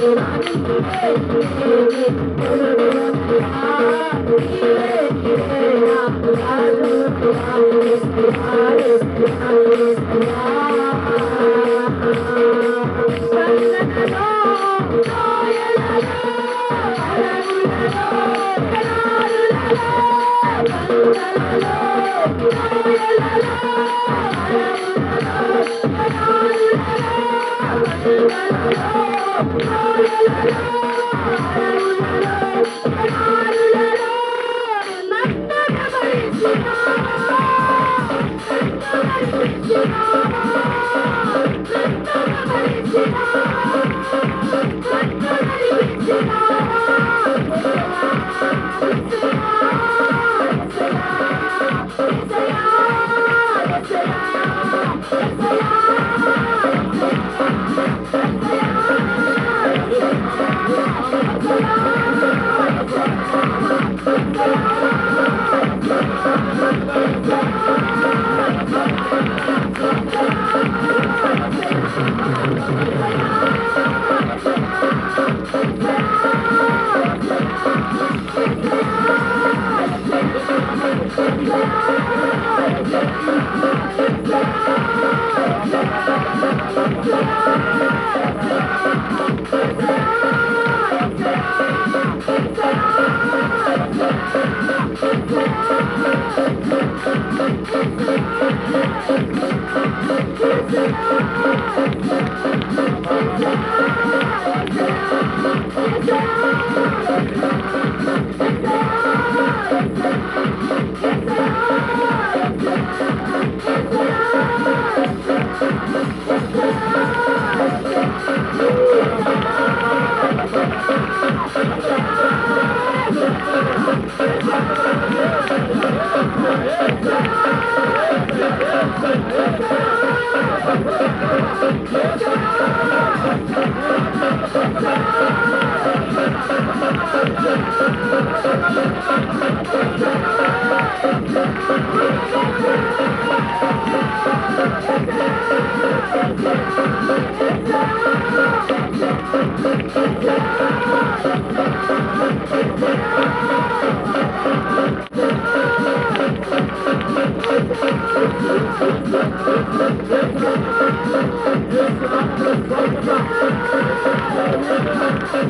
la la I'm sorry. Oh, Yes, I'm the soldier.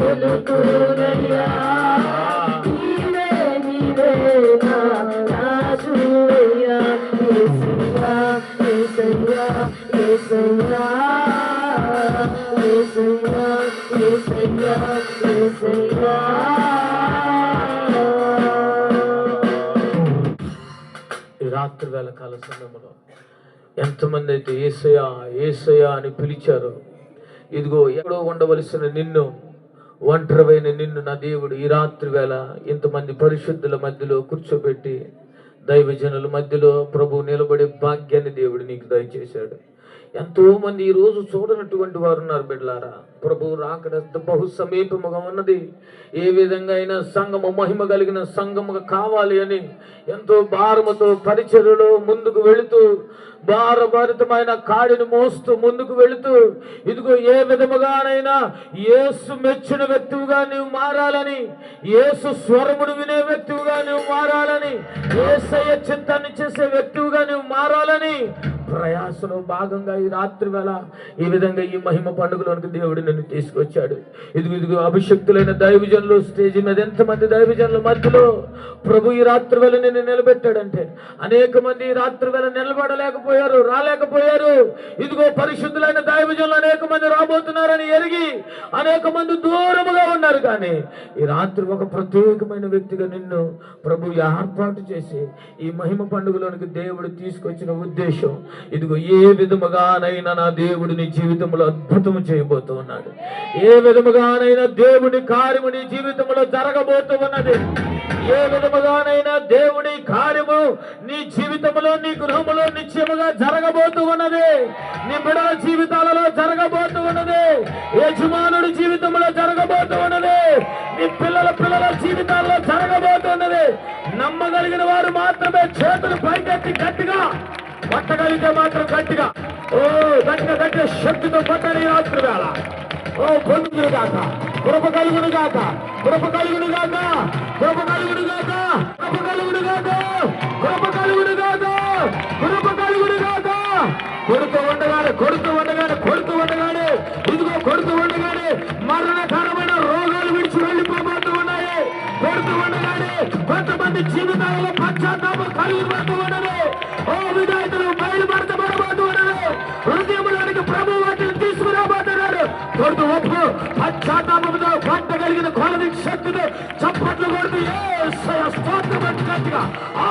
కొలుతునయ్యా నీవే నీవే రాత్రివేళ కాల సమయంలో ఎంతమంది అయితే ఏసయా ఏసయా అని పిలిచారు ఇదిగో ఎక్కడో ఉండవలసిన నిన్ను ఒంటరివైన నిన్ను నా దేవుడు ఈ రాత్రి వేళ ఇంతమంది పరిశుద్ధుల మధ్యలో కూర్చోబెట్టి దైవజనుల మధ్యలో ప్రభు నిలబడే భాగ్యాన్ని దేవుడు నీకు దయచేశాడు. ఎంతో మంది ఈ రోజు చూడనటువంటి వారు ఉన్నారు బిడ్డలారా. ప్రభు రాకడ బహు సమీపముగా ఉన్నది. ఏ విధంగా అయినా సంగము మహిమ కలిగిన సంగముగా కావాలి అని ఎంతో భారముతో పరిచర్యలో ముందుకు వెళుతూ భారభరితమైన కాడిని మోస్తూ ముందుకు వెళుతూ ఇదిగో ఏ విధముగానైనా యేసు మెచ్చిన వ్యక్తిగా నీవు మారాలని యేసు స్వరమును వినే వ్యక్తిగా నీవు మారాలని ఏసయ్య చిత్తాన్ని చేసే వ్యక్తిగా నీవు మారాలని ప్రయాసలో భాగంగా ఈ రాత్రి వేళ ఈ విధంగా ఈ మహిమ పండుగలోనికి దేవుడు నిన్ను తీసుకొచ్చాడు. ఇదిగో ఇదిగో అభిషక్తులైన దైవజనులు స్టేజ్ మీద ఎంతమంది దైవజనుల మధ్యలో ప్రభు ఈ రాత్రి వేళ నిన్ను నిలబెట్టాడంటే అనేక మంది ఈ రాత్రి వేళ నిలబడలేకపోయి రాలేకపోయారు ఇదిగో పరిశుద్ధులైన దైవజనులు అనేక మంది రాబోతున్నారని ఎరిగి అనేక మంది దూరముగా ఉన్నారు కానీ ఈ రాత్రి ఒక ప్రత్యేకమైన వ్యక్తిగా నిన్ను ప్రభు ఏర్పాటు చేసి ఈ మహిమ పండుగలోనికి దేవుడు తీసుకొచ్చిన ఉద్దేశం ఇదిగో ఏ విధముగానైనా నా దేవుడు నీ జీవితంలో అద్భుతం చేయబోతూ ఉన్నాడు. ఏ విధముగానైనా దేవుని కార్యము నీ జీవితంలో జరగబోతూ ఉన్నది. ఏ విధముగానైనా దేవుని కార్యము నీ జీవితంలో నీ గృహములో నిత్యముగా జరగబోతూ ఉన్నది నీ బిడల జీవితాలలో జరగబోతూ ఉన్నది యజమానుడి జీవితంలో జరగబోతూ ఉన్నది నీ పిల్లల పిల్లల జీవితాల్లో జరగబోతున్నది. నమ్మగలిగిన వారు మాత్రమే చేతులు పైకెత్తి గట్టిగా పట్టగలిగితే మాత్రం గట్టిగా. ఓ గట్టిగా గట్టిగా శక్తితో పట్టని రాత్రి వేళ. ఓ పొందుకును గాక. కృప కలుగును గాక. కృప కలుగును గాక. కృప కలుగును గాక. కృప కలుగును గాక. కృప కలుగును గాక. కృప కొడుతూ ఉండగానే కొడుతూ ఉండగానే కొడుతూ ఉండగానే ఇదిగో కొడుతూ ఉండగానే మరణకరమైన రోగాలు విడిచి వెళ్ళిపోబోతూ ఉన్నాయి. కొడుతూ ఉండగానే కొంతమంది జీవితాలలో పశ్చాత్తాపం కలిగిపోతూ ఉన్నది. ఓ విధాయకులు బయలుపడతబడబోతూ ఉన్నది. హృదయంలోనికి ప్రభు వాటిని తీసుకురాబోతున్నారు. కొడుతూ ఒప్పు పశ్చాత్తాపంతో పట్టగలిగిన కొలది శక్తితో చప్పట్లు కొడుతూ ఏ స్తోత్రం అంటూ గట్టిగా ఆ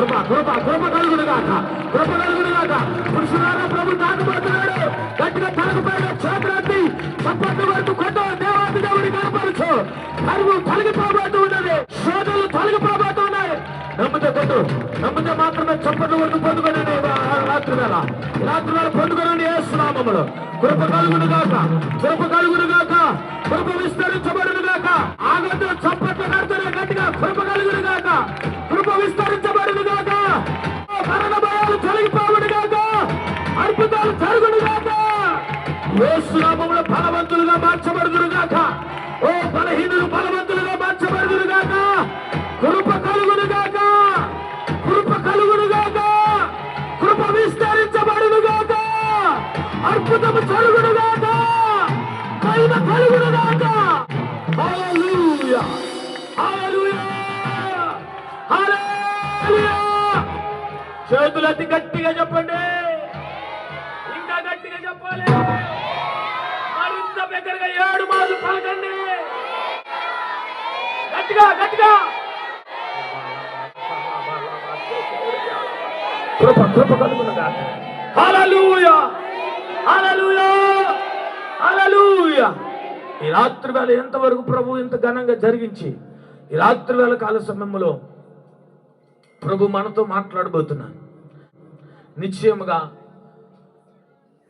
కృప కృప కృప కలుగుడుగాక కృప కలుగుడుగాక పురుషులారా ప్రభు తాకబోతున్నాడు గట్టిగా తలకపోయిన క్షేత్రాన్ని చప్పట్లు కొడుతూ కొట్ట దేవాది దేవుడి కనపరచు. కరువు తొలగిపోబోతూ ఉన్నది. శోధనలు తొలగిపోబోతూ ఉన్నాయి. నమ్మితే కొట్టు. నమ్మితే మాత్రమే చప్పట్లు కొడుతూ పొందుకునే రాత్రి వేళ. రాత్రి వేళ పొందుకునే ఏ స్నామములు కృప కలుగుడుగాక కృప కలుగుడుగాక కృప విస్తరించు. కలుగుడుగాక జరుగును కలుగుడుగాక కైన కలుగును హల్లెలూయా. హల్లెలూయా. హల్లెలూయా. చేతులెత్తి గట్టిగా చెప్పండి. ఇంకా గట్టిగా చెప్పాలి. మరింత దగ్గరగా ఏడు మాటలు పలకండి. గట్టిగా గట్టిగా. కృప కృప కలుగునగా హల్లెలూయా హల్లెలూయా. ఈ రాత్రి వేళ ఎంతవరకు ప్రభు ఇంత ఘనంగా జరిగించి ఈ రాత్రి వేళ కాల సమయంలో ప్రభు మనతో మాట్లాడబోతున్నాను నిశ్చయముగా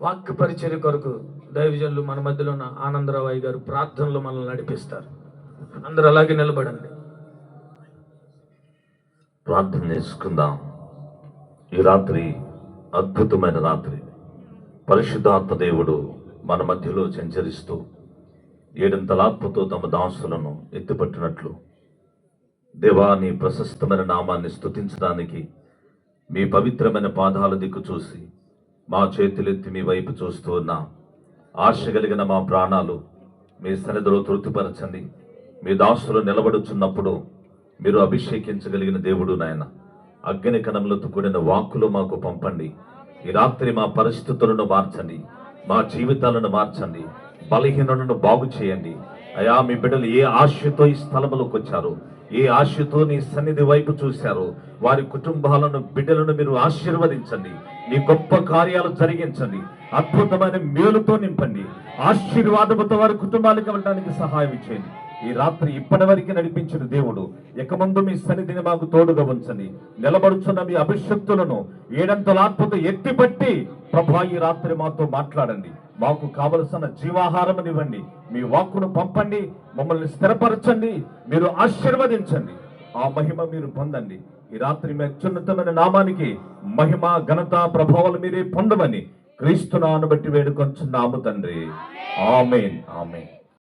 వాక్య పరిచర్య కొరకు దైవజనులు మన మధ్యలో ఉన్న ఆనందరావు గారు ప్రార్థనలు మనల్ని నడిపిస్తారు. అందరు అలాగే నిలబడండి. ప్రార్థన చేసుకుందాం. ఈ రాత్రి అద్భుతమైన రాత్రి. పరిశుద్ధాత్మ దేవుడు మన మధ్యలో సంచరిస్తూ ఏడంతలాత్మతో తమ దాసులను ఎత్తిపట్టినట్లు. దేవా నీ ప్రశస్తమైన నామాన్ని స్తుతించడానికి మీ పవిత్రమైన పాదాల దిక్కు చూసి మా చేతులెత్తి మీ వైపు చూస్తూ ఉన్న ఆశ కలిగిన మా ప్రాణాలు మీ సన్నిధిలో తృప్తిపరచండి. మీ దాసులు నిలబడుచున్నప్పుడు మీరు అభిషేకించగలిగిన దేవుడు నాయన. అగ్ని కణములతో కూడిన వాక్కులు మాకు పంపండి. ఈ రాత్రి మా పరిస్థితులను మార్చండి. మా జీవితాలను మార్చండి. బలహీనలను బాగు చేయండి. అయా మీ బిడ్డలు ఏ ఆశతో ఈ స్థలములోకి వచ్చారు ఏ ఆశతో నీ సన్నిధి వైపు చూశారు వారి కుటుంబాలను బిడ్డలను మీరు ఆశీర్వదించండి. నీ గొప్ప కార్యాలు జరిగించండి. అద్భుతమైన మేలుతో నింపండి. ఆశీర్వాదముతో వారి కుటుంబాలకు వెళ్ళడానికి సహాయం చేయండి. ఈ రాత్రి ఇప్పటి వరకు నడిపించిన దేవుడు ఇక ముందు మీ సన్నిధిని మాకు తోడుగా ఉంచండి. నిలబడుచున్న మీ అభిషక్తులను ఏడంతల ఆత్మతో ఎత్తిపట్టి ప్రభా ఈ రాత్రి మాతో మాట్లాడండి. మాకు కావలసిన జీవాహారమునివ్వండి మీ వాక్కును పంపండి. మమ్మల్ని స్థిరపరచండి. మీరు ఆశీర్వదించండి. ఆ మహిమ మీరు పొందండి. ఈ రాత్రి మీ అత్యున్నతమైన నామానికి మహిమ ఘనత ప్రభావాలు మీరే పొందమని క్రీస్తునాను బట్టి వేడుకొంచున్నాము తండ్రి. ఆమెన్. ఆమెన్.